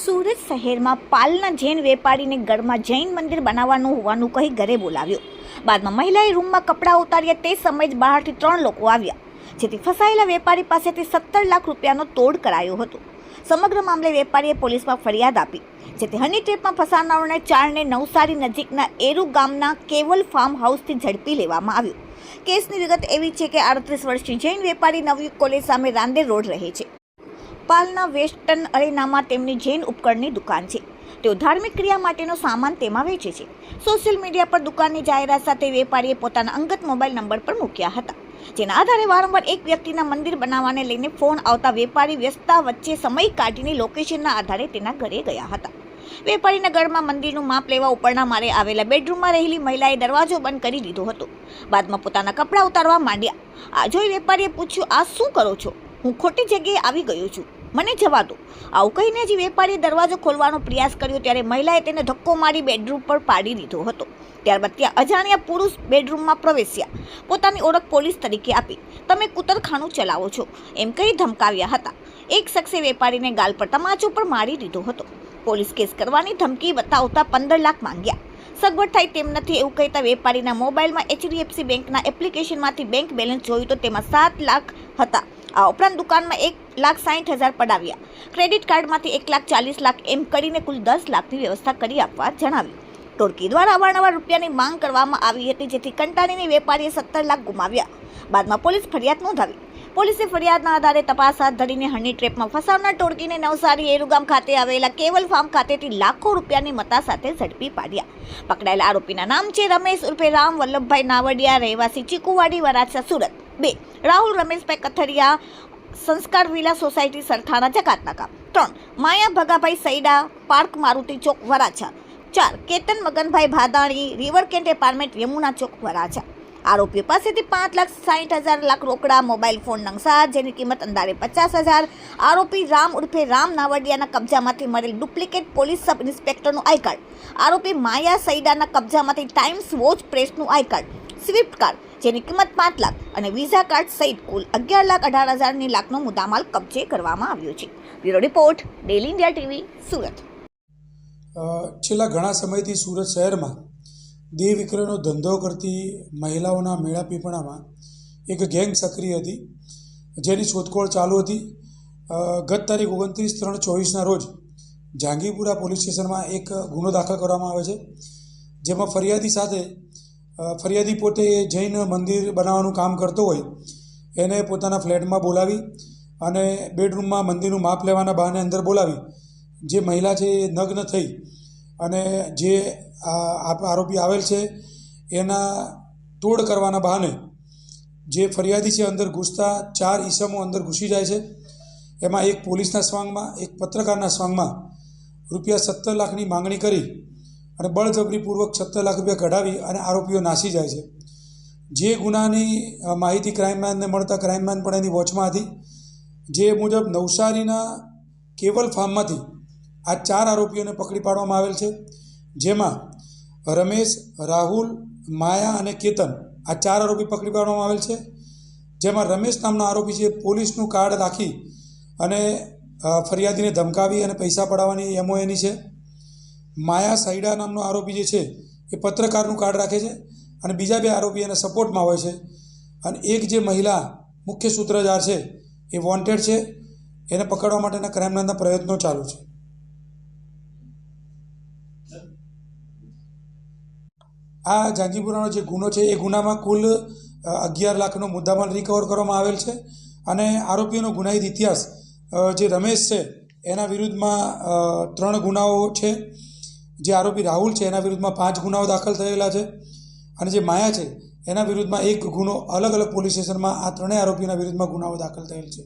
સુરત શહેરમાં પાલના જૈન વેપારીને ઘરમાં જૈન મંદિર બનાવવાનું હોવાનું કહી ઘરે બોલાવ્યો. બાદમાં મહિલાએ રૂમમાં કપડાં ઉતાર્યા તે સમયે જ બહારથી ત્રણ લોકો આવ્યા, જેથી ફસાયેલા વેપારી પાસેથી સત્તર લાખ રૂપિયાનો તોડ કરાયો હતો. સમગ્ર મામલે વેપારીએ પોલીસમાં ફરિયાદ આપી, જેથી હની ટ્રેપમાં ફસાનારોને ચારને નવસારી નજીકના એરુ ગામના કેવલ ફાર્મ હાઉસથી ઝડપી લેવામાં આવ્યો. કેસની વિગત એવી છે કે આડત્રીસ વર્ષની જૈન વેપારી નવી કોલેજ સામે રાંદેર રોડ રહે છે. પાલના વેસ્ટર્ન અરેનામાં તેમની જૈન ઉપકરણની દુકાન છે. તેઓ ધાર્મિક ક્રિયા માટેનો સામાન તેમાં વેચે છે. સોશિયલ મીડિયા પર દુકાનની જાહેરાત સાથે વેપારીએ પોતાના અંગત મોબાઈલ નંબર પર મૂક્યા હતા. જેના આધારે વારંવાર એક વ્યક્તિના મંદિર બનાવવાને લઈને ફોન આવતા વેપારી વ્યસ્તતા વચ્ચે સમય કાઢીને લોકેશનના આધારે તેના ઘરે ગયા હતા. વેપારીના ઘરમાં મંદિરનું માપ લેવા ઉપરના મારે આવેલા બેડરૂમમાં રહેલી મહિલાએ દરવાજો બંધ કરી દીધો હતો. બાદમાં પોતાના કપડાં ઉતારવા માંડ્યા. આ જોઈ વેપારીએ પૂછ્યું, આ શું કરો છો? હું ખોટી જગ્યાએ આવી ગયો છું. મને જવા દો. આવું કહીને જે વેપારીએ દરવાજો ખોલવાનો પ્રયાસ કર્યો ત્યારે મહિલાએ તેને ધક્કો મારી બેડરૂમ પર પાડી દીધો હતો. ત્યારબાદ ત્યાં અજાણ્યા પુરુષ બેડરૂમમાં પ્રવેશ્યા. પોતાની ઓળખ પોલીસ તરીકે આપી. તમે કૂતરખાનું ચલાવો છો. એમ કહી ધમકાવ્યા હતા. એક શખ્સે વેપારીને ગાલ પર તમાચો પર મારી દીધો હતો. પોલીસ કેસ કરવાની ધમકી બતાવતા પંદર લાખ માંગ્યા. સગવડ થાય તેમ નથી એવું કહેતા વેપારીના મોબાઈલમાં એચડીએફસી બેંકના એપ્લિકેશનમાંથી બેંક બેલેન્સ જોયું તો તેમાં સાત લાખ હતા. આ ઉપરાંત દુકાનમાં એક લાખ સાઠ હજાર પડાવ્યા. ક્રેડિટ કાર્ડમાંથી એક લાખ ચાલીસ લાખ એમ કરીને કુલ દસ લાખની વ્યવસ્થા કરી આપવા જણાવ્યું. ટોળકી દ્વારા અવારનવાર રૂપિયાની માંગ કરવામાં આવી હતી, જેથી કંટાળીને વેપારીએ સત્તર લાખ ગુમાવ્યા. બાદમાં પોલીસ ફરિયાદ નોંધાવી. પોલીસે ફરિયાદના આધારે તપાસ હાથ ધરીને હની ટ્રેપમાં ફસાવનાર ટોળકીને નવસારી એરુગામ ખાતે આવેલા કેવલ ફાર્મ ખાતેથી લાખો રૂપિયાની મતા સાથે ઝડપી પાડ્યા. પકડાયેલા આરોપીના નામ છે રમેશ ઉર્ફે રામ વલ્લભભાઈ નાવડિયા, રહેવાસી ચીકુવાડી, વરાછા, સુરત. બે. રાહુલ રમેશભાઈ કથરિયા, સંસ્કાર વિલા સોસાયટી સરથાણા, જકાતનાકા. ત્રણ, માયા ભગાભાઈ સૈડા, પાર્ક મારુતિ ચોક, વરાછા. ચાર, Ketan Maganbhai Bhadani, river Kent apartment, Yamuna Chowk, Varachha. આરોપીઓ પાસેથી પાંચ લાખ સાઠ હજાર લાખ રોકડા, મોબાઈલ ફોન નંગસા, જેની કિંમત અંદાજે પચાસ હજાર. આરોપી રામ ઉર્ફે રામ નાવડિયાના કબજામાંથી મળેલ ડુપ્લિકેટ પોલીસ સબ ઇન્સ્પેક્ટરનું આઈ કાર્ડ. આરોપી માયા સૈડાના કબજામાંથી ટાઈમ્સ વોચ પ્રેસનું આઈ કાર્ડ. સ્વિફ્ટ કાર જેની કિંમત પાંચ લાખ અને વિઝા કાર્ડ સહિત કુલ અગિયાર લાખ અઢાર હજારની લાખનો મુદ્દામાલ કબજે કરવામાં આવ્યો છે. Bureau report daily India TV, Surat. છેલ્લા ઘણા સમયથી સુરત શહેરમાં દેહ વિક્રયનો ધંધો કરતી મહિલાઓના મેળાપીપણામાં એક ગેંગ સક્રિય હતી, જેની શોધખોળ ચાલુ હતી. ગત તારીખ ઓગણત્રીસ ત્રણ ચોવીસના રોજ જાંગીપુરા પોલીસ સ્ટેશનમાં એક ગુનો દાખલ કરવામાં આવે છે, જેમાં ફરિયાદી સાથે ફરિયાદી પોતે જૈન મંદિર બનાવવાનું કામ કરતો હોય, એને પોતાના ફ્લેટમાં બોલાવી અને બેડરૂમમાં મંદિરનું માપ લેવાના બહાને અંદર બોલાવી. જે મહિલા છે એ નગ્ન થઈ અને જે આરોપી આવેલ છે, એના તોડ કરવાના બહાને જે ફરિયાદી છે અંદર ઘૂસતા ચાર ઈસમો અંદર ઘૂસી જાય છે. એમાં એક પોલીસના સ્વાંગમાં, એક પત્રકારના સ્વાંગમાં રૂપિયા સત્તર લાખની માંગણી કરી અને બળજબરીપૂર્વક સત્તર લાખ રૂપિયા કઢાવી અને આરોપીઓ નાસી જાય છે. જે ગુનાની માહિતી ક્રાઇમમેનને મળતા ક્રાઇમમેન પણ એની વોચમાં હતી જે મુજબ નવસારીના કેવલ ફાર્મમાંથી આ ચાર આરોપીઓને પકડી પાડવામાં આવેલ છે. જેમાં રમેશ, રાહુલ, માયા અને કેતન આ ચાર આરોપી પકડી પાડવામાં આવેલ છે. જેમાં રમેશ નામનો આરોપી છે, પોલીસનું કાર્ડ રાખી અને ફરિયાદીને ધમકાવી અને પૈસા પડાવવાની એમઓ એની છે. માયા સાઈડા નામનો આરોપી જે છે, એ પત્રકારનું કાર્ડ રાખે છે અને બીજા બે આરોપી એના સપોર્ટમાં હોય છે. અને એક જે મહિલા મુખ્ય સૂત્રધાર છે, એ વોન્ટેડ છે. એને પકડવા માટેના ક્રાઇમના પ્રયત્નો ચાલુ છે. આ જાંગીપુરાનો જે ગુનો છે, એ ગુનામાં કુલ અગિયાર લાખનો મુદ્દામાલ રિકવર કરવામાં આવેલ છે. અને આરોપીઓનો ગુનાહિત ઇતિહાસ જે રમેશ છે, એના વિરુદ્ધમાં ત્રણ ગુનાઓ છે. જે આરોપી રાહુલ છે, એના વિરુદ્ધમાં પાંચ ગુનાઓ દાખલ થયેલા છે અને જે માયા છે, એના વિરુદ્ધમાં એક ગુનો અલગ અલગ પોલીસ સ્ટેશનમાં આ ત્રણેય આરોપીના વિરુદ્ધમાં ગુનાઓ દાખલ થયેલ છે.